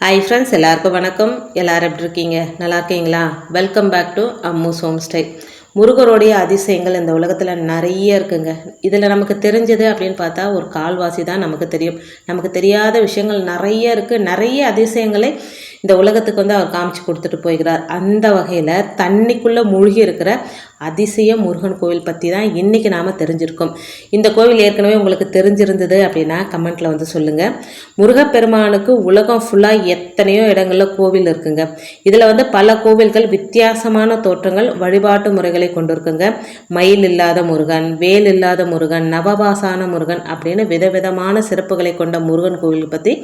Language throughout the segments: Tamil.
ஹாய் ஃப்ரெண்ட்ஸ் எல்லாருக்கும் வணக்கம். எல்லாரும் எப்படி இருக்கீங்க? நல்லா இருக்கீங்களா? Welcome back to Ammu's home stay முருகருடைய அதிசயங்கள் இந்த உலகத்தில் நிறைய இருக்குங்க. இதில் நமக்கு தெரிஞ்சது அப்படின்னு பார்த்தா ஒரு கால்வாசி தான் நமக்கு தெரியும். நமக்கு தெரியாத விஷயங்கள் நிறைய இருக்குது நிறைய அதிசயங்களை இந்த உலகத்துக்கு வந்து அவர் காமிச்சு கொடுத்துட்டு போய்கிறார் அந்த வகையில் தண்ணிக்குள்ளே மூழ்கி இருக்கிற அதிசய முருகன் கோவில் பற்றி தான் இன்றைக்கி நாம் தெரிஞ்சிருக்கோம். இந்த கோவில் ஏற்கனவே உங்களுக்கு தெரிஞ்சிருந்தது அப்படின்னா கமெண்ட்டில் வந்து சொல்லுங்கள் முருகப்பெருமானுக்கு உலகம் ஃபுல்லாக எத்தனையோ இடங்களில் கோவில் இருக்குங்க. இதில் வந்து பல கோவில்கள் வித்தியாசமான தோற்றங்கள் வழிபாட்டு முறைகளை கொண்டிருக்குங்க. மயில் இல்லாத முருகன் வேல் இல்லாத முருகன் நவபாசான முருகன் அப்படின்னு விதவிதமான சிறப்புகளை கொண்ட முருகன் கோவில் பற்றி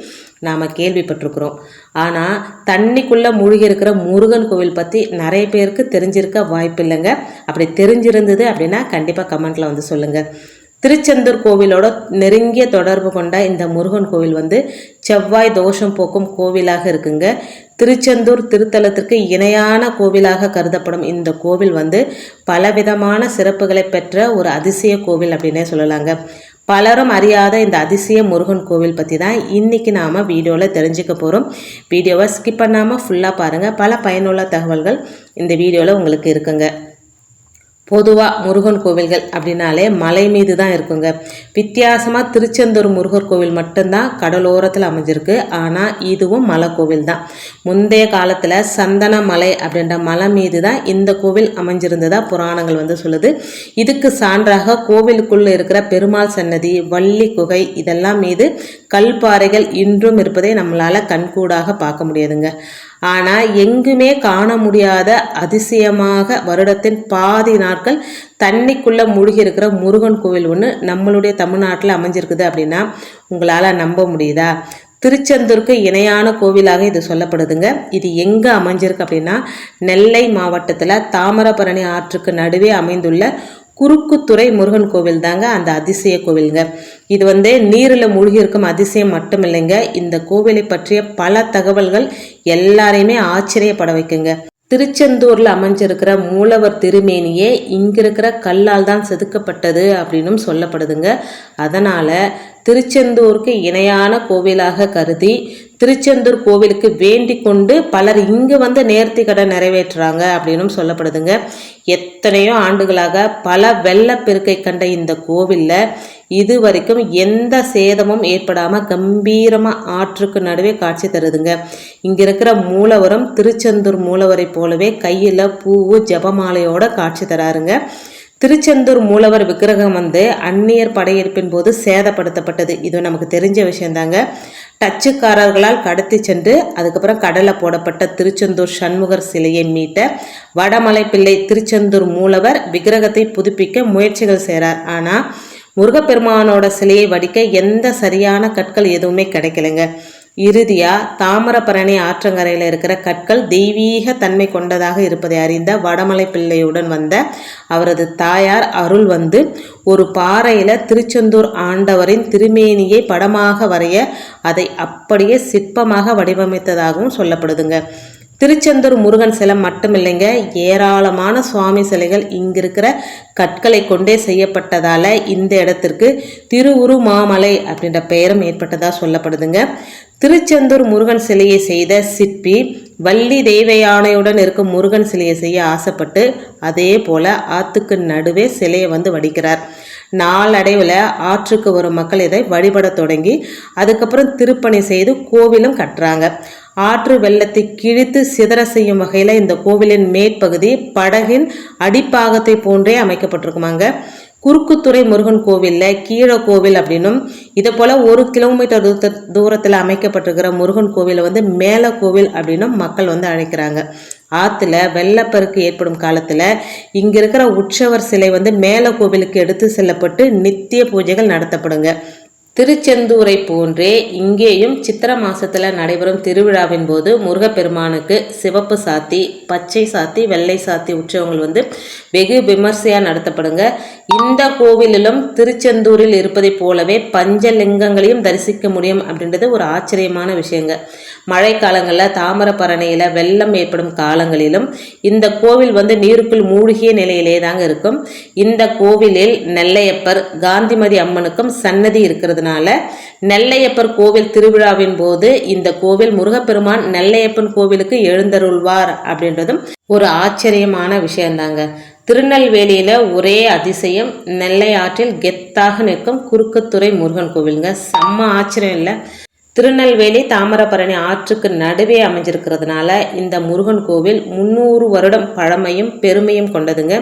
நாம் கேள்விப்பட்டிருக்கிறோம். ஆனால் தண்ணிக்குள்ளே மூழ்கி இருக்கிற முருகன் கோவில் பற்றி நிறைய பேருக்கு தெரிஞ்சிருக்க வாய்ப்பு இல்லைங்க அப்படி தெரிஞ்சிருந்தது அப்படின்னா கண்டிப்பாக கமெண்ட்டில் வந்து சொல்லுங்கள் திருச்செந்தூர் கோவிலோட நெருங்கிய தொடர்பு கொண்ட இந்த முருகன் கோவில் வந்து செவ்வாய் தோஷம் போக்கும் கோவிலாக இருக்குங்க. திருச்செந்தூர் திருத்தலத்திற்கு இணையான கோவிலாக கருதப்படும் இந்த கோவில் வந்து பலவிதமான சிறப்புகளை பெற்ற ஒரு அதிசய கோவில் அப்படின்னே சொல்லலாங்க. பலரும் அறியாத இந்த அதிசய முருகன் கோவில் பற்றி தான் இன்றைக்கி நாம் வீடியோவில் தெரிஞ்சுக்க போகிறோம் வீடியோவை ஸ்கிப் பண்ணாமல் ஃபுல்லாக பாருங்கள் பல பயனுள்ள தகவல்கள் இந்த வீடியோவில் உங்களுக்கு இருக்குங்க. பொதுவாக முருகன் கோவில்கள் அப்படின்னாலே மலை மீது தான் இருக்குங்க. வித்தியாசமாக திருச்செந்தூர் முருகர் கோவில் மட்டும்தான் கடலோரத்தில் அமைஞ்சிருக்கு. ஆனால் இதுவும் மலை கோவில் தான். முந்தைய காலத்தில் சந்தன மலை அப்படின்ற மலை மீது தான் இந்த கோவில் அமைஞ்சிருந்ததாக புராணங்கள் வந்து சொல்லுது. இதுக்கு சான்றாக கோவிலுக்குள்ளே இருக்கிற பெருமாள் சன்னதி வள்ளி குகை இதெல்லாம் மீது கல்பாறைகள் இன்றும் இருப்பதை நம்மளால் கண்கூடாக பார்க்க முடியாதுங்க. ஆனால் எங்குமே காண முடியாத அதிசயமாக வருடத்தின் பாதி நாட்கள் தண்ணிக்குள்ளே மூழ்கி இருக்கிற முருகன் கோவில் ஒன்று நம்மளுடைய தமிழ்நாட்டில் அமைஞ்சிருக்குது அப்படின்னா உங்களால் நம்ப முடியுதா? திருச்செந்தூருக்கு இணையான கோவிலாக இது சொல்லப்படுதுங்க. இது எங்கே அமைஞ்சிருக்கு அப்படின்னா நெல்லை மாவட்டத்தில் தாமிரபரணி ஆற்றுக்கு நடுவே அமைந்துள்ள குறுக்குத்துறை முருகன் கோவில் தாங்க அந்த அதிசய கோவிலுங்க. இது வந்து நீரில் மூழ்கி இருக்கும் அதிசயம் மட்டும் இல்லைங்க இந்த கோவிலை பற்றிய பல தகவல்கள் எல்லாரையுமே ஆச்சரியப்பட வைக்குங்க. திருச்செந்தூரில் அமைஞ்சிருக்கிற மூலவர் திருமேனியே இங்கே இருக்கிற கல்லால் தான் செதுக்கப்பட்டது அப்படின்னும் சொல்லப்படுதுங்க. அதனால் திருச்செந்தூருக்கு இணையான கோவிலாக கருதி திருச்செந்தூர் கோவிலுக்கு வேண்டிக் கொண்டு பலர் இங்கே வந்து நேர்த்தி கடன் நிறைவேற்றுறாங்க அப்படின்னும் சொல்லப்படுதுங்க. எத்தனையோ ஆண்டுகளாக பல வெள்ளப்பெருக்கை கண்ட இந்த கோவிலில் இது வரைக்கும் எந்த சேதமும் ஏற்படாமல் கம்பீரமாக ஆற்றுக்கு நடுவே காட்சி தருதுங்க. இங்கே இருக்கிற மூலவரம் திருச்செந்தூர் மூலவரை போலவே கையில் பூவு ஜபமாலையோட காட்சி தராருங்க. திருச்செந்தூர் மூலவர் விக்கிரகம் வந்து அந்நியர் படையெடுப்பின் போது சேதப்படுத்தப்பட்டது. இது நமக்கு தெரிஞ்ச விஷயந்தாங்க. டச்சுக்காரர்களால் கடத்தி சென்று அதுக்கப்புறம் கடலை போடப்பட்ட திருச்செந்தூர் சண்முகர் சிலையை மீட்ட வடமலை பிள்ளை திருச்செந்தூர் மூலவர் விக்கிரகத்தை புதுப்பிக்க முயற்சிகள் செய்கிறார் ஆனால் முருகப்பெருமானோட சிலையை வடிக்க எந்த சரியான கற்கள் எதுவுமே கிடைக்கலைங்க. இறுதியாக தாமிரபரணி ஆற்றங்கரையில் இருக்கிற கற்கள் தெய்வீக தன்மை கொண்டதாக இருப்பதை அறிந்த வடமலை பிள்ளையுடன் வந்த அவரது தாயார் அருள் வந்து ஒரு பாறையில் திருச்செந்தூர் ஆண்டவரின் திருமேனியை படமாக வரைய அதை அப்படியே சிற்பமாக வடிவமைத்ததாகவும் சொல்லப்படுதுங்க. திருச்செந்தூர் முருகன் சிலை மட்டும் இல்லைங்க ஏராளமான சுவாமி சிலைகள் இங்கிருக்கிற கற்களை கொண்டே செய்யப்பட்டதால் இந்த இடத்திற்கு திருவுரு மாமலை அப்படின்ற பெயரும் ஏற்பட்டதாக சொல்லப்படுதுங்க. திருச்செந்தூர் முருகன் சிலையை செய்த சிற்பி வள்ளி தெய்வ யானையுடன் இருக்கும் முருகன் சிலையை செய்ய ஆசைப்பட்டு அதே போல் ஆற்றுக்கு நடுவே சிலையை வந்து வடிக்கிறார். நாளடைவில் ஆற்றுக்கு வரும் மக்கள் இதை வழிபட தொடங்கி அதுக்கப்புறம் திருப்பணி செய்து கோவிலும் கட்டுறாங்க. ஆற்று வெள்ளத்தை கிழித்து சிதற செய்யும் வகையில் இந்த கோவிலின் மேற்பகுதி படகின் அடிப்பாகத்தை போன்றே அமைக்கப்பட்டிருக்குமாங்க. குறுக்குத்துறை முருகன் கோவிலில் கீழே கோவில் அப்படின்னும் இதை போல் ஒரு கிலோமீட்டர் தூர தூரத்தில் அமைக்கப்பட்டிருக்கிற முருகன் கோவிலை வந்து மேல கோவில் அப்படின்னும் மக்கள் வந்து அழைக்கிறாங்க. ஆற்றுல வெள்ளப்பெருக்கு ஏற்படும் காலத்தில் இங்கே இருக்கிற உற்சவர் சிலை வந்து மேல கோவிலுக்கு எடுத்து செல்லப்பட்டு நித்திய பூஜைகள் நடத்தப்படுங்க. திருச்செந்தூரை போன்றே இங்கேயும் சித்திர மாசத்துல நடைபெறும் திருவிழாவின் போது முருகப்பெருமானுக்கு சிவப்பு சாத்தி பச்சை சாத்தி வெள்ளை சாத்தி உற்சவங்கள் வந்து வெகு விமர்சையாக நடத்தப்படுங்க. இந்த கோவிலிலும் திருச்செந்தூரில் இருப்பதைப் போலவே பஞ்சலிங்கங்களையும் தரிசிக்க முடியும் அப்படின்றது ஒரு ஆச்சரியமான விஷயங்க. மழை காலங்களில் தாமிரபரணியில் வெள்ளம் ஏற்படும் காலங்களிலும் இந்த கோவில் வந்து நீருக்குள் மூழ்கிய நிலையிலே தாங்க இருக்கும். இந்த கோவிலில் நெல்லையப்பர் காந்திமதி அம்மனுக்கும் சன்னதி இருக்கிறது இருக்கிறதுனால நெல்லையப்பர் கோவில் திருவிழாவின் போது இந்த கோவில் முருகப்பெருமான் நெல்லையப்பன் கோவிலுக்கு எழுந்தருள்வார் அப்படின்றதும் ஒரு ஆச்சரியமான விஷயந்தாங்க. திருநெல்வேலியில் ஒரே அதிசயம் நெல்லை ஆற்றில் கெத்தாக நிற்கும் குறுக்குத்துறை முருகன் கோவிலுங்க. செம்ம ஆச்சரியம் இல்லை? திருநெல்வேலி தாமிரபரணி ஆற்றுக்கு நடுவே அமைஞ்சிருக்கிறதுனால இந்த முருகன் கோவில் முந்நூறு வருடம் பழமையும் பெருமையும் கொண்டதுங்க.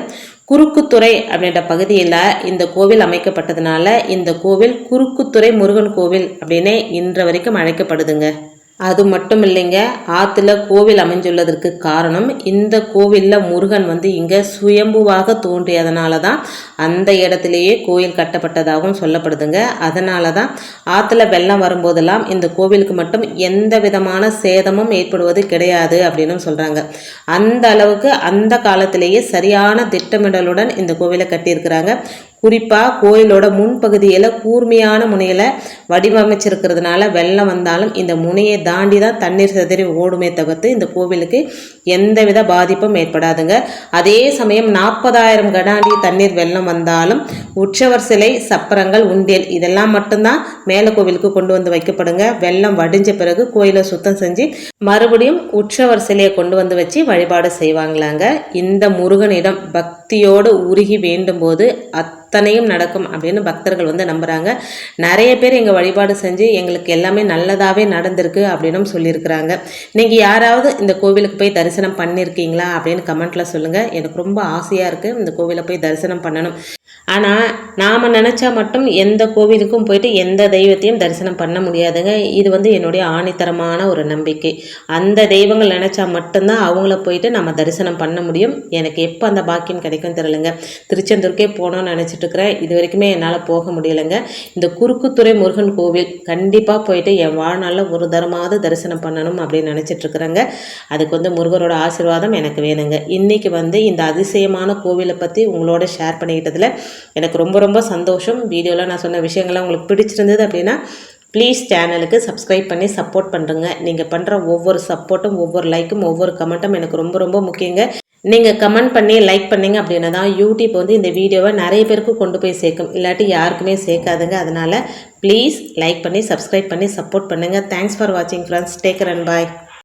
குறுக்குத்துறை அப்படின்ற பகுதியில் இந்த கோவில் அமைக்கப்பட்டதுனால இந்த கோவில் குறுக்குத்துறை முருகன் கோவில் அப்படின்னே இன்று வரைக்கும் அழைக்கப்படுதுங்க. அது மட்டும் இல்லைங்க ஆற்றுல கோவில் அமைஞ்சுள்ளதற்கு காரணம் இந்த கோவிலில் முருகன் வந்து இங்கே சுயம்புவாக தோன்றியதனால தான் அந்த இடத்துலையே கோயில் கட்டப்பட்டதாகவும் சொல்லப்படுதுங்க. அதனால தான் ஆற்றுல வெள்ளம் வரும்போதெல்லாம் இந்த கோவிலுக்கு மட்டும் எந்த விதமான சேதமும் ஏற்படுவது கிடையாது அப்படின்னு சொல்கிறாங்க அந்த அளவுக்கு அந்த காலத்திலேயே சரியான திட்டமிடலுடன் இந்த கோவிலை கட்டியிருக்கிறாங்க. குறிப்பாக கோயிலோட முன்பகுதியில் கூர்மையான முனையில் வடிவமைச்சிருக்கிறதுனால வெள்ளம் வந்தாலும் இந்த முனையை தாண்டி தான் தண்ணீர் சிதறி ஓடுமே தவிர்த்து இந்த கோவிலுக்கு எந்தவித பாதிப்பும் ஏற்படாதுங்க. அதே சமயம் நாற்பதாயிரம் கடாண்டி தண்ணீர் வெள்ளம் வந்தாலும் உற்சவர் சிலை சப்பரங்கள் உண்டியல் இதெல்லாம் மட்டும்தான் மேலே கோவிலுக்கு கொண்டு வந்து வைக்கப்படுங்க. வெள்ளம் வடிஞ்ச பிறகு கோயிலை சுத்தம் செஞ்சு மறுபடியும் உற்சவர் சிலையை கொண்டு வந்து வச்சு வழிபாடு செய்வாங்களாங்க. இந்த முருகனிடம் பக்தியோடு உருகி வேண்டும் போது அத் அத்தனையும் நடக்கும் அப்படின்னு பக்தர்கள் வந்து நம்புகிறாங்க நிறைய பேர் எங்கள் வழிபாடு செஞ்சு எங்களுக்கு எல்லாமே நல்லதாகவே நடந்திருக்கு அப்படின்னும் சொல்லியிருக்கிறாங்க. நீங்கள் யாராவது இந்த கோவிலுக்கு போய் தரிசனம் பண்ணியிருக்கீங்களா அப்படின்னு கமெண்ட்டில் சொல்லுங்கள் எனக்கு ரொம்ப ஆசையாக இருக்குது இந்த கோவிலை போய் தரிசனம் பண்ணணும். ஆனால் நாம் நினச்சா மட்டும் எந்த கோவிலுக்கும் போயிட்டு எந்த தெய்வத்தையும் தரிசனம் பண்ண முடியாதுங்க. இது வந்து என்னுடைய ஆணித்தரமான ஒரு நம்பிக்கை. அந்த தெய்வங்கள் நினச்சா மட்டும்தான் அவங்கள போயிட்டு நம்ம தரிசனம் பண்ண முடியும். எனக்கு எப்போ அந்த பாக்கியம் கிடைக்கும் தெரியலங்க. திருச்செந்தூருக்கே போகணும்னு நினச்சிட்டு இருக்கிறேன். இது வரைக்குமே என்னால் போக முடியலைங்க. இந்த குறுக்குத்துறை முருகன் கோவில் கண்டிப்பாக போயிட்டு என் வாழ்நாளில் ஒரு தரமாவது தரிசனம் பண்ணணும் அப்படின்னு நினச்சிட்டு இருக்கிறேங்க. அதுக்கு வந்து முருகரோட ஆசீர்வாதம் எனக்கு வேணுங்க. இன்றைக்கி வந்து இந்த அதிசயமான கோவிலை பற்றி உங்களோட ஷேர் பண்ணிக்கிட்டதில் எனக்கு ரொம்ப ரொம்ப சந்தோஷம். வீடியோவில் நான் சொன்ன விஷயங்கள்லாம் உங்களுக்கு பிடிச்சிருந்தது அப்படின்னா ப்ளீஸ் சேனலுக்கு சப்ஸ்கிரைப் பண்ணி சப்போர்ட் பண்ணுறங்க நீங்கள் பண்ணுற ஒவ்வொரு சப்போர்ட்டும் ஒவ்வொரு லைக்கும் ஒவ்வொரு கமெண்ட்டும் எனக்கு ரொம்ப ரொம்ப முக்கியங்க. நீங்கள் கமெண்ட் பண்ணி லைக் பண்ணிங்க அப்படின்னா தான் யூடியூப் வந்து இந்த வீடியோவை நிறைய பேருக்கு கொண்டு போய் சேர்க்கும். இல்லாட்டி யாருக்குமே சேர்க்காதுங்க. அதனால் ப்ளீஸ் லைக் பண்ணி சப்ஸ்கிரைப் பண்ணி சப்போர்ட் பண்ணுங்கள் தேங்க்ஸ் ஃபார் வாட்சிங் friends take care and bye